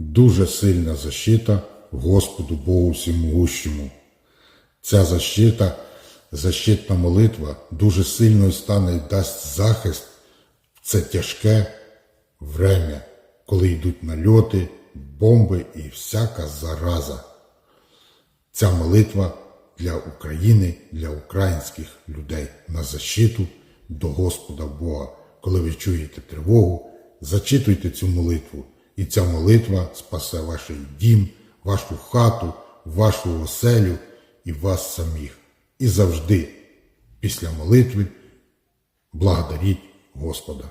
Дуже сильна защита Господу Богу Всемогущому. Ця защита, защитна молитва дуже сильно стане і дасть захист в це тяжке время, коли йдуть нальоти, бомби і всяка зараза. Ця молитва для України, для українських людей на защиту до Господа Бога. Коли ви чуєте тривогу, зачитуйте цю молитву, і ця молитва спасе ваш дім, вашу хату, вашу оселю і вас самих. І завжди, після молитви, благодаріть Господа.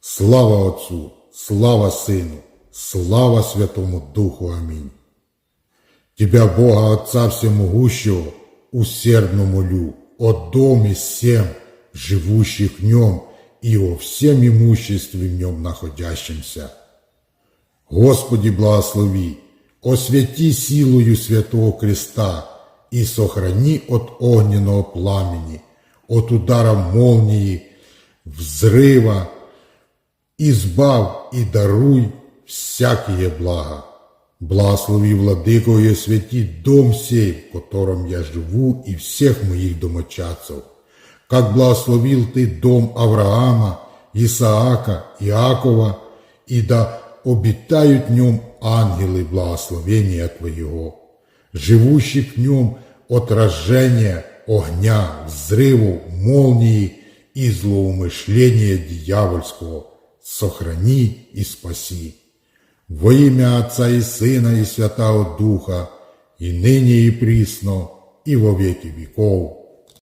Слава Отцу, слава Сину, слава Святому Духу. Амінь. Тебя, Бога Отца Всемогущего, усердно молю, о доме всем, живущих в нем, и о всем имуществе в нем находящемся. Господи, благослови, освяти силою Святого Креста и сохрани от огненного пламени, от удара молнии, взрыва, избав и даруй всякие блага. Благослови, Владыко, и освети дом сей, в котором я живу, и всех моих домочадцев, как благословил ты дом Авраама, Исаака, Иакова, и да обитают в нем ангелы благословения Твоего, живущих в нем от рождения огня, взрывов, молнии и злоумышления дьявольского, сохрани и спаси. Во ім'я Отця і Сина, і Святого Духа, і нині, і прісно, і во віки віков.